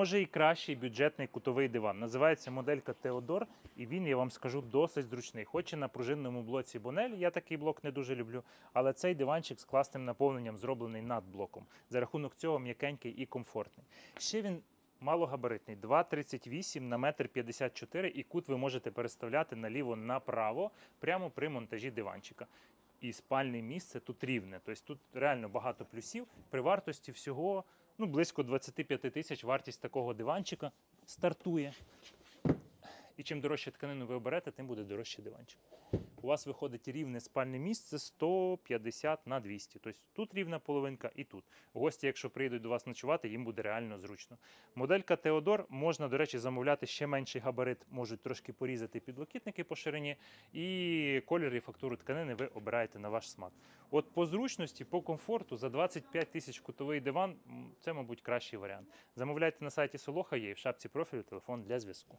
Може і кращий бюджетний кутовий диван. Називається моделька Теодор, і він, я вам скажу, досить зручний. Хоч і на пружинному блоці Бонель, я такий блок не дуже люблю, але цей диванчик з класним наповненням зроблений над блоком. За рахунок цього м'якенький і комфортний. Ще він малогабаритний 2,38 на 1,54 м, і кут ви можете переставляти наліво-направо прямо при монтажі диванчика. І спальне місце тут рівне. Тобто тут реально багато плюсів. При вартості всього ну, близько 25 тисяч вартість такого диванчика стартує. І чим дорожче тканину ви оберете, тим буде дорожче диванчик. У вас виходить рівне спальне місце 150 на 200. Тобто тут рівна половинка і тут. Гості, якщо прийдуть до вас ночувати, їм буде реально зручно. Моделька Теодор можна, до речі, замовляти ще менший габарит, можуть трошки порізати підлокітники по ширині, і колір і фактуру тканини ви обираєте на ваш смак. От по зручності, по комфорту за 25 тисяч кутовий диван це, мабуть, кращий варіант. Замовляйте на сайті Солоха, є в шапці профілю телефон для зв'язку.